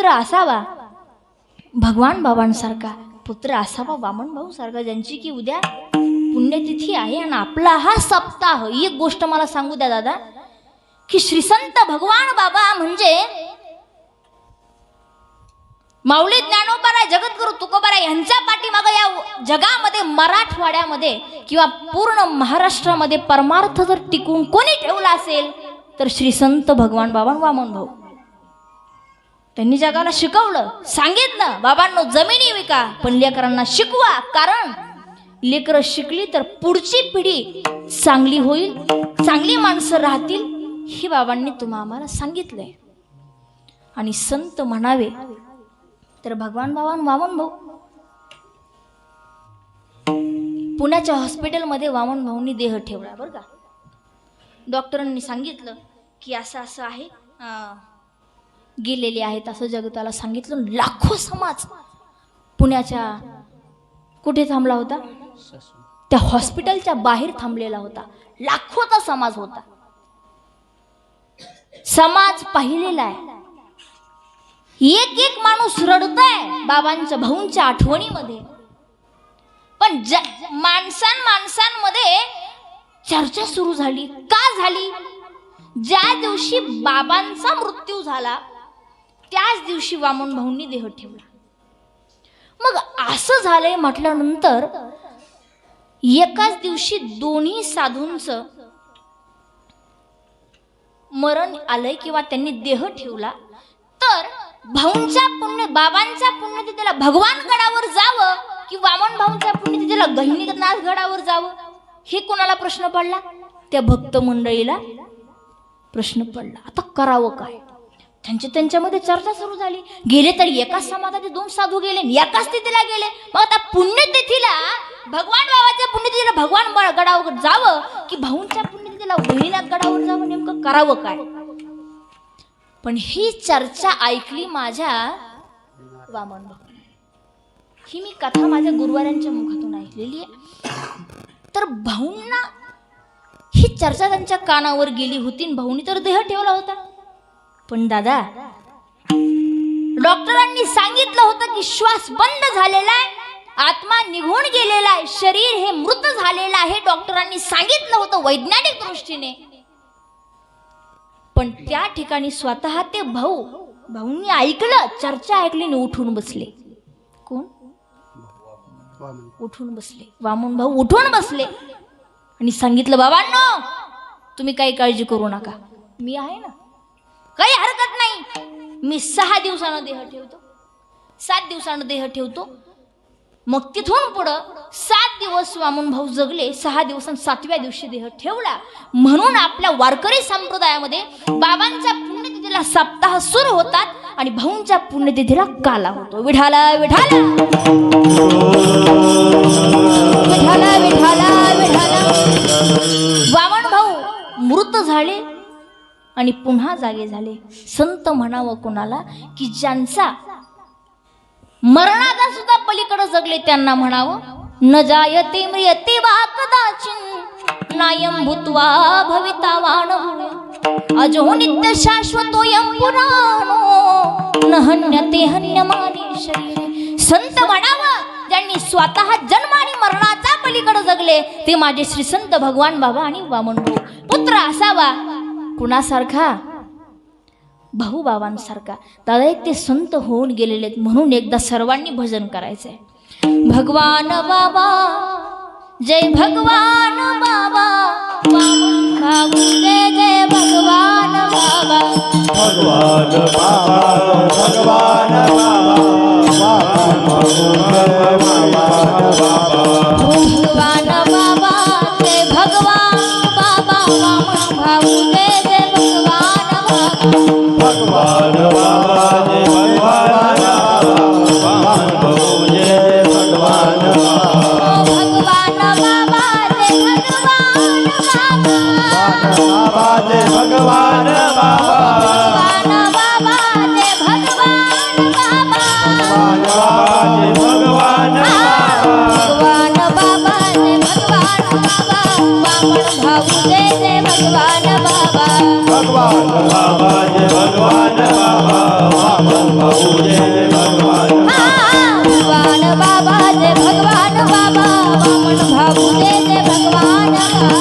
पुत्र असावा. भगवान बाबांसारखा पुत्र असावा वामन भाऊ सारखा ज्यांची की उद्या पुण्यतिथी आहे आणि आपला हा सप्ताह एक गोष्ट मला सांगू द्या दादा की श्रीसंत भगवान बाबा म्हणजे माऊली ज्ञानोबाराय जगद्गुरु तुकोबाराय यांच्या पाठीमागं या जगामध्ये मराठवाड्यामध्ये किंवा पूर्ण महाराष्ट्रामध्ये परमार्थ जर टिकून कोणी ठेवला असेल तर श्रीसंत भगवान बाबा वामन भाऊ. त्यांनी जगाला शिकवलं सांगितलं बाबांनो जमिनी विका पण लेकरांना शिकवा. कारण लेकरं शिकली तर पुढची पिढी चांगली होईल चांगली माणसं राहतील हे बाबांनी तुम्हा आम्हाला सांगितलंय. आणि संत म्हणावे तर भगवान बाबान वामन भाऊ. पुण्याच्या हॉस्पिटलमध्ये वामन भाऊंनी देह ठेवला बरं का. डॉक्टरांनी सांगितलं की असं असं आहे गेलेले आहेत असं जगताला सांगितलं. लाखो समाज पुण्याच्या कुठे थांबला होता? त्या हॉस्पिटलच्या बाहेर थांबलेला होता. लाखोचा समाज होता. समाज पाहिलेला आहे. एक एक माणूस रडतोय बाबांच्या भाऊंच्या आठवणीमध्ये. पण ज माणसां माणसांमध्ये चर्चा सुरू झाली. का झाली? ज्या दिवशी बाबांचा मृत्यू झाला त्याच दिवशी वामन भाऊंनी देह ठेवला. मग असं झालंय म्हटल्यानंतर एकाच दिवशी दोन्ही साधूंचं मरण आलंय किंवा त्यांनी देह ठेवला तर भाऊंच्या पुण्य बाबांच्या पुण्यतिथीला भगवान गडावर जावं की वामन भाऊंच्या पुण्यतिथीला गहिनीनाथ गडावर जावं? हे कोणाला प्रश्न पडला? त्या भक्त मंडळीला प्रश्न पडला. आता करावं काय? त्यांच्या त्यांच्यामध्ये चर्चा सुरू झाली. गेले तर एकाच समाजाचे दोन साधू गेले आणि एकाच तिथीला गेले. मग आता पुण्यतिथीला भगवान बाबाच्या पुण्यतिथीला भगवान ब- गडावर जावं की भाऊंच्या पुण्यतिथीला गहिनीनाथ गडावर जावं नेमकं करावं काय? पण ही चर्चा ऐकली माझ्या वामन ही मी कथा माझ्या गुरुवारांच्या मुखातून ऐकलेली आहे. तर भाऊंना ही चर्चा त्यांच्या कानावर गेली होती आणि भाऊनी तर देह ठेवला होता. पण दादा डॉक्टरांनी सांगितलं होतं की श्वास बंद झालेला आहे आत्मा निघून गेलेला आहे शरीर हे मृत झालेलं आहे डॉक्टरांनी सांगितलं होतं वैज्ञानिक दृष्टीने. पण त्या ठिकाणी स्वतः ते भाऊ भाऊंनी ऐकलं चर्चा ऐकली आणि उठून बसले. कोण? उठून बसले. वामन भाऊ उठून बसले आणि सांगितलं बाबांनो तुम्ही काही काळजी करू नका. मी आहे ना काही हरकत नाही. मी सहा दिवसानं देह ठेवतो. सात दिवसानं देह ठेवतो. मग तिथून पुढं सात दिवस वामन भाऊ जगले सहा दिवसां सातव्या दिवशी देह ठेवला. म्हणून आपल्या वारकरी संप्रदायामध्ये बाबांच्या पुण्यतिथीला सप्ताह सुरू होतात आणि भाऊंच्या पुण्यतिथीला काला होतो. विठाला विठाला! विठाला विठाला विठाला! वामन भाऊ मृत झाले. आणि पुन्हा जागे झाले. संत म्हणावं कोणाला की ज्यांचा मरणाचा सुद्धा पलीकडे जगले त्यांना म्हणावं न जायते म्रियते वा कदाचिन नायम भूत्वा भवितावान अजो नित्य शाश्वतोयम पुराणो न हन्यते हन्यमानी शरीर. संत म्हणावं ज्यांनी स्वतः जन्म आणि मरणाचा पलीकडे जगले ते माझे श्री संत भगवान बाबा आणि वामन भाऊ. पुत्र असावा कुणासारखा? भाऊ बाबांसारखा दादा एक ते संत होऊन गेलेले आहेत. म्हणून एकदा सर्वांनी भजन करायचंय. भगवान बाबा जय भगवान बाबा. जय जय भगवान बाबा. भगवान बाबा भगवान बाबा.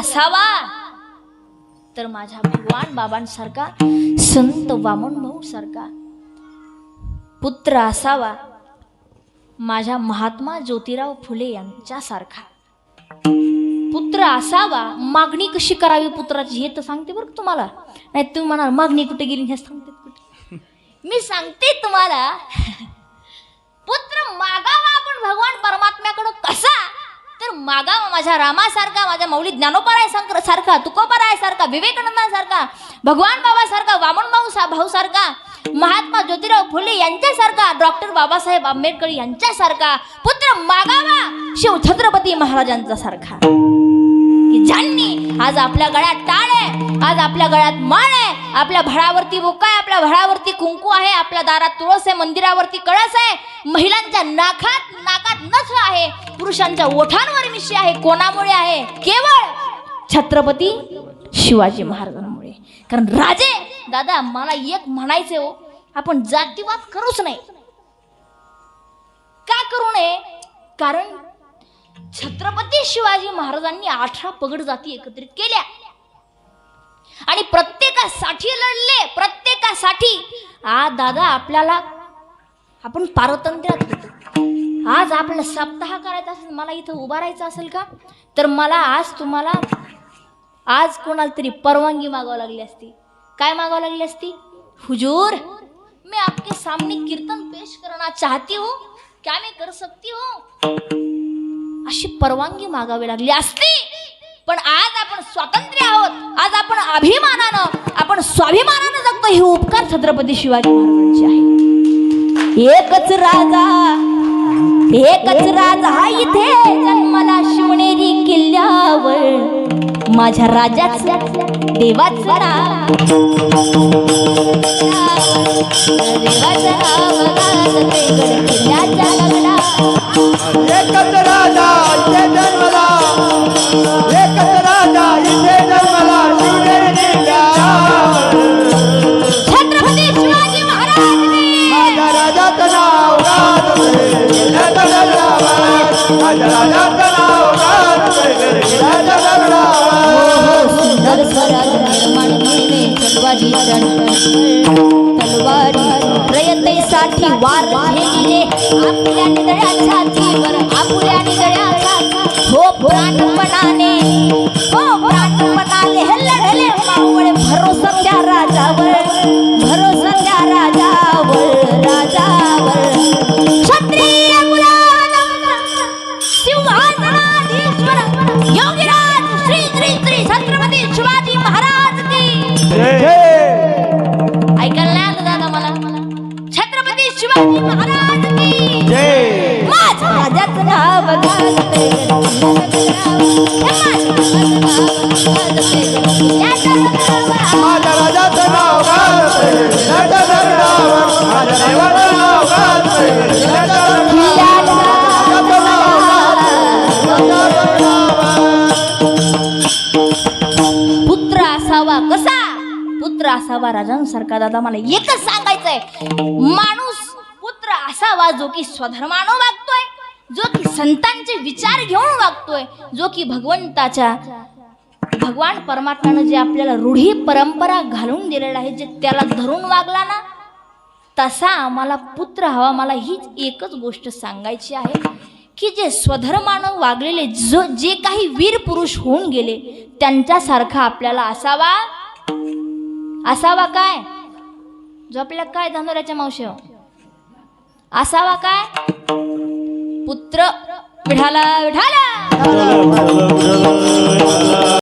असावा. तर माझ्या भगवान बाबांसारखा संत वामन भाऊ सारखा पुत्र असावा. माझ्या महात्मा ज्योतिराव फुले यांच्यासारखा. पुत्र असावा. मागणी कशी करावी पुत्राची हे तर सांगते बरं तुम्हाला. नाही तुम्ही म्हणाल मागणी कुठे गेली? हे सांगते कुठे? मी सांगते तुम्हाला. पुत्र मागावा आपण भगवान परमात्म्याकडं कसा? तर मागावा माझ्या रामासारखा माझ्या मौली ज्ञानोपराय संकर सारखा तुकोपराय सारखा विवेकानंदासारखा भगवान बाबासारखा वामन भाऊ सा भाऊसारखा. महात्मा ज्योतिराव फुले यांच्यासारखा डॉक्टर बाबासाहेब आंबेडकर यांच्यासारखा पुत्र मागावा शिव छत्रपती महाराजांचा सारखा. ज्यांनी आज आपल्या गळ्यात टाळ आहे आज आपल्या गळ्यात माळ आहे आपल्या भळावरती बुक्का आहे आपल्या भळावरती कुंकू आहे आपल्या दारात तुळस आहे मंदिरावरती कळस आहे महिलांच्या नाकात नाकात नथ आहे पुरुषांच्या ओठांवर मिशी आहे कोणामुळे आहे? केवळ छत्रपती शिवाजी महाराजांमुळे. कारण राजे दादा मला एक म्हणायचे हो आपण जातीवाद करूच नाही. का करू नये? कारण छत्रपती शिवाजी महाराजांनी अठरा पगड जाती एकत्रित केल्या. आणि प्रत्येकासाठी लढले प्रत्येकासाठी. आ दादा आपल्याला आपण पारतंत्र्यात होतो आज आपल्याला सप्ताह करायचा असेल मला इथं उभा राहायचं असेल का? तर मला आज तुम्हाला आज कोणाला तरी परवानगी मागावी लागली असती. काय मागावं लागली असती? हुजूर मैं आपके सामने कीर्तन पेश करना चाहती हूँ. क्या मैं कर सकती हूँ? अशी परवानगी मागावी लागली असती. पण आज आपण स्वातंत्र्य आहोत. आज आपण अभिमानानं आपण स्वाभिमानानं जगतो. हे उपकार छत्रपती शिवाजी महाराजांचे आहे एकच राजा एकच राजा इथे जन्मला शिवनेरी किल्ल्यावर. माझ्या राजाचं देवाचं नाव देवाचं नाव गाजते गड किल्ल्याच्या दगडावर. एकच राजा इथे जन्मला एकच राजा इथे जन्मला शिवनेरी किल्ल्यावर. छत्रपती शिवाजी महाराज की माझ्या राजाचं नाव गाजते किल्ल्याच्या दगडावर. माझ्या राजाचं स्वराज निर्माण केले तलवारी तलवारी प्रयत्नेसाठी वार घेतले. आपल्या निदळ्या जीवर आपल्या निदळ्या हो प्राणपणाने हो प्राणपणाने. हे लढले मावळे भरोसा त्या राजावर. असावा कसा? पुत्र असावा राजांसारखा दादा मला एकच सांगायचंय. माणूस पुत्र असावा जो की स्वधर्मानो वागतो जो की संतांचे विचार घेऊन वागतोय जो की भगवंताच्या भगवान परमात्म्यानं जे आपल्याला रूढी परंपरा घालून दिलेलं आहे जे त्याला धरून वागला ना तसा आम्हाला पुत्र हवा. मला हीच एकच गोष्ट सांगायची आहे की जे स्वधर्मानं वागलेले जो जे काही वीर पुरुष होऊन गेले त्यांच्यासारखा आपल्याला असावा. असावा काय? जो आपल्याला काय धानोऱ्याच्या मावशी? असावा काय? पुत्र विढाला विढाला!